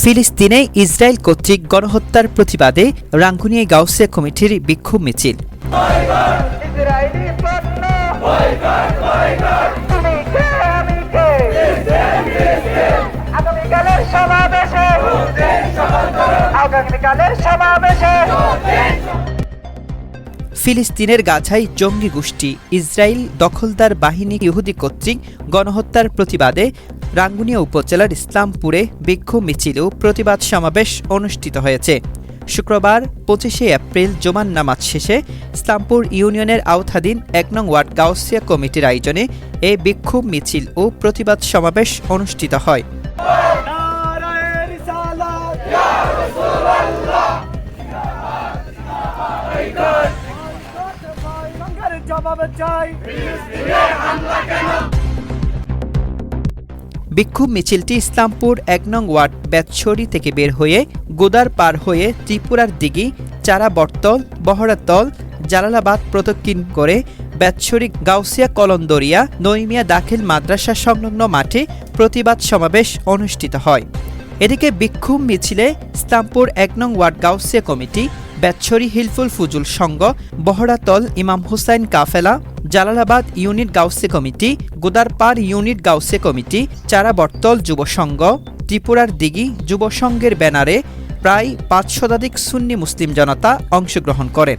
ফিলিস্তিনে ইসরায়েল কর্তৃক গণহত্যার প্রতিবাদে রাঙ্গুনিয়া গাউসিয়া কমিটির বিক্ষোভ মিছিল। ফিলিস্তিনের গাছায় জঙ্গি গোষ্ঠী ইসরায়েল দখলদার বাহিনী ইহুদি কর্তৃক গণহত্যার প্রতিবাদে রাঙ্গুনিয়া উপজেলার ইসলামপুরে বিক্ষোভ মিছিল ও প্রতিবাদ সমাবেশ অনুষ্ঠিত হয়েছে। শুক্রবার পঁচিশে এপ্রিল জোমান নামাজ শেষে ইসলামপুর ইউনিয়নের আওতাধীন এক নং ওয়ার্ড গাউসিয়া কমিটির আয়োজনে এই বিক্ষোভ মিছিল ও প্রতিবাদ সমাবেশ অনুষ্ঠিত হয়। বিক্ষোভ মিছিলটি ইসলামপুর এক নং ওয়ার্ড বেতছড়ি থেকে বের হয়ে গোদার পার হয়ে ত্রিপুরার দিঘি, চারা বটতল বহরাতল জালালাবাদ প্রদক্ষিণ করে বেতছড়ি গাউসিয়া কলন্দরিয়া নইমিয়া দাখিল মাদ্রাসা সংলগ্ন মাঠে প্রতিবাদ সমাবেশ অনুষ্ঠিত হয়। এদিকে বিক্ষোভ মিছিলে ইসলামপুর এক নং ওয়ার্ড গাউসিয়া কমিটি, বেতছড়ি হিলফুল ফুজুল সংঘ, বহরাতল ইমাম হুসাইন কাফেলা Jalalabad unit Ghause committee, Godarpar unit Ghause committee Charabartal যুব সংঘ, ত্রিপুরার দিঘি যুব সংঘের ব্যানারে প্রায় পাঁচ শতাধিক সুন্নি মুসলিম জনতা অংশগ্রহণ করেন।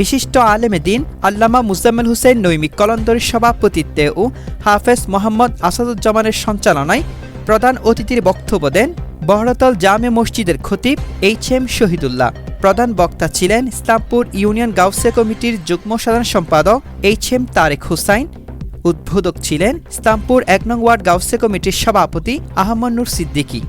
বিশিষ্ট আলেমে দিন আল্লামা মুজাম্মেল হুসেন নৈমিক কলন্দরের সভাপতিত্বে ও হাফেজ মোহাম্মদ আসাদুজ্জামানের সঞ্চালনায় প্রধান অতিথির বক্তব্য দেন বহরতল জামে মসজিদের খতিব এইচ এম শহীদুল্লাহ। প্রধান বক্তা ছিলেন ইসলামপুর ইউনিয়ন গাউসে কমিটির যুগ্ম সাধারণ সম্পাদক এইচ এম তারেক হুসাইন। উদ্বোধক ছিলেন ইসলামপুর এক নং ওয়ার্ড গাউসে কমিটির সভাপতি আহমদ নূর সিদ্দিকী।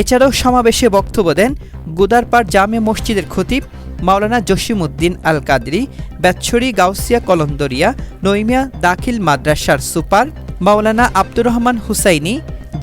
এছাড়াও সমাবেশে বক্তব্য দেন গুদারপাড় জামে মসজিদের খতিব মাওলানা জসিমউদ্দিন আল কাদরি বেতছড়ি গাউসিয়া কলন্দরিয়া নইমিয়া দাখিল মাদ্রাসার সুপার মাওলানা আব্দুর রহমান হুসাইনি,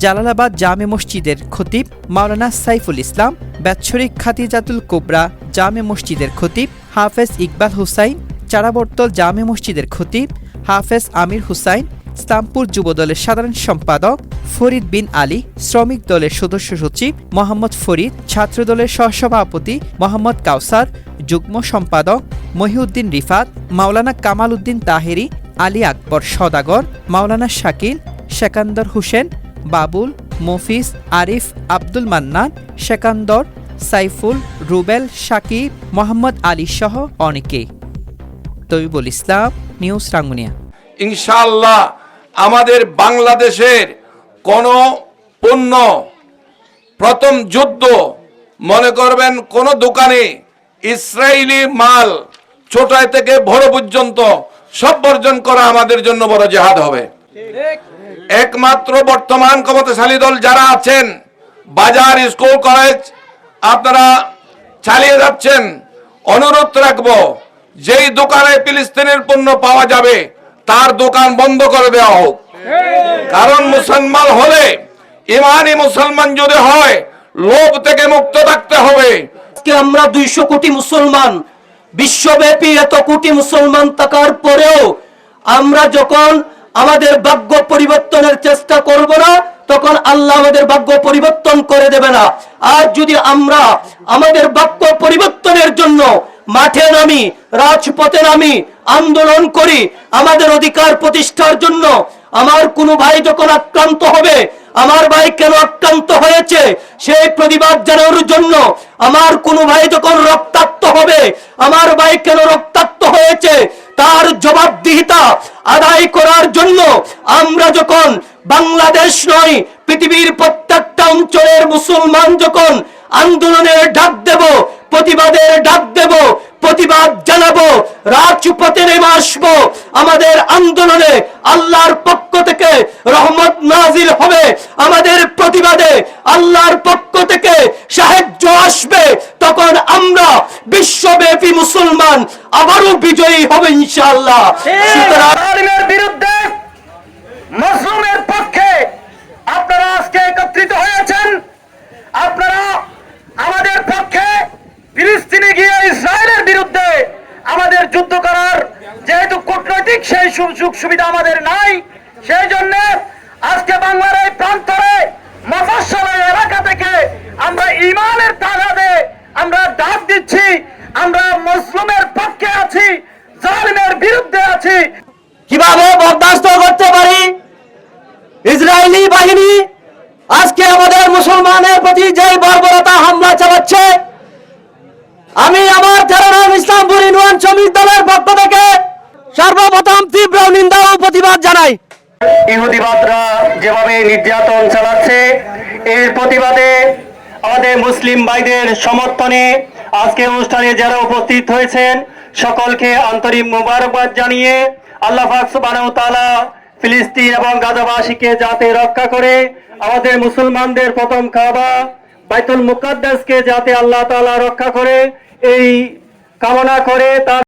জালালাবাদ জামে মসজিদের খতিব মাওলানা সাইফুল ইসলাম, বেতছড়ি খাতিজাতুল কোবরা জামে মসজিদের খতিব হাফেজ ইকবাল হুসাইন, চারাবর্তল জামে মসজিদের খতিব হাফেজ আমির হুসাইন ইসলামপুর যুবদলের সাধারণ সম্পাদক ফরিদ বিন আলী, শ্রমিক দলের সদস্য সচিব মোহাম্মদ ফরিদ ছাত্রদলের সহসভাপতি মোহাম্মদ কাউসার, যুগ্ম সম্পাদক মহিউদ্দিন রিফাত, মাওলানা কামাল উদ্দিন তাহেরি, আলী আকবর সদাগর, মাওলানা শাকিল, সেকান্দর হোসেন, বাবুল, মফিজ, আরিফ, আব্দুল মান্নান, সেকান্দর, সাইফুল, রুবেল, শাকিব, মোহাম্মদ আলী সহ অনেকে। তৈবুল ইসলাম, নিউজ রাঙ্গুনিয়া। ইনশাআল্লাহ আমাদের বাংলাদেশের কোন পণ্য প্রথম যুদ্ধ, মনে করবেন কোন দোকানে ইসরায়েলি মাল ছোটায় থেকে বড় পর্যন্ত সব বর্জন করা আমাদের জন্য বড় জেহাদ হবে। একমাত্র বর্তমান ক্ষমতাশালী দল যারা আছেন, বাজার, স্কুল, কলেজ, আপনারা চালিয়ে যাচ্ছেন। অনুরোধ রাখব, যেই দোকানে ফিলিস্তিনের পণ্য পাওয়া যাবে তার দোকান বন্ধ করে দেওয়া হোক। কারণ মুসলমান হলে, ইমানি মুসলমান যদি হয়, লোভ থেকে মুক্ত থাকতে হবে। আমরা দুইশো কোটি মুসলমান, বিশ্বব্যাপী এত কোটি মুসলমান থাকার পরেও আমরা যখন আমাদের ভাগ্য পরিবর্তনের চেষ্টা করব না, তখন আল্লাহ আমাদের ভাগ্য পরিবর্তন করে দেবে না। আর যদি আমরা আমাদের ভাগ্য পরিবর্তনের জন্য মাঠে নামি, রাজপথে নামি আন্দোলন করি আমাদের অধিকার প্রতিষ্ঠার জন্য। আমার কোনো ভাই যখন আক্রান্ত হবে, আমার ভাই কেন আক্রান্ত হয়েছে, সেই প্রতিবাদ জানানোর জন্য আমার কোনো ভাই যখন রক্তাক্ত হবে, আমার ভাই কেন রক্তাক্ত হয়েছে, তার জবাবদিহিতা আদায় করার জন্য আমরা যখন বাংলাদেশ নয়, পৃথিবীর প্রত্যেকটা অঞ্চলের মুসলমান যখন আন্দোলনের ডাক দেব, প্রতিবাদের ডাক দেব প্রতিবাদ জানাব, রাজপথে নেমে আসব। আমাদের আন্দোলনে আল্লাহর পক্ষ থেকে রহমত নাজিল হবে। আমাদের প্রতিবাদে আল্লাহর পক্ষ থেকে সাহায্য আসবে। তখন আমরা বিশ্বব্যাপী মুসলমান আবারও বিজয়ী হবে ইনশাআল্লাহ। বিরুদ্ধে মজলুমের পক্ষে আপনারা আজকে একত্রিত হয়েছেন। আপনারা আমাদের পক্ষে ফিলিস্তিনে গিয়ে ইসরায়েলের বিরুদ্ধে আমাদের যুদ্ধ করার যেহেতু কূটনৈতিক সেই সুযোগ সুবিধা আমাদের নাই। সেই জন্য আজকে বাংলার এই প্রান্তরে মফস্বলের এলাকা থেকে আমরা ইমানের তাগাদে আমরা ডাক দিচ্ছি, আমরা মুসলিমের পক্ষে আছি, জালিমের বিরুদ্ধে আছি। কীভাবে বরদাস্ত করতে পারি? ইসরায়েলি বাহিনী আজকে আমাদের মুসলমানের প্রতি যে বর্বরতা হামলা চালাচ্ছে, আমি আমার তেরো ইসলামপুর ইউনিয়ন শ্রমিক দলের ইহুদিবাদরা যেভাবে নির্যাতন চালাচ্ছে, এর প্রতিবাদে আমাদের মুসলিম ভাইদের সমর্থনে আজকে অনুষ্ঠানে যারা উপস্থিত হয়েছেন, সকলকে আন্তরিক মোবারকবাদ জানিয়ে আল্লাহ তাআলা ফিলিস্তিন এবং গাজাবাসীকে যাতে রক্ষা করে, আমাদের মুসলমানদের প্রথম কাবা বাইতুল মুকাদ্দাসকে যাতে আল্লাহ তাআলা রক্ষা করে, এই কামনা করে তার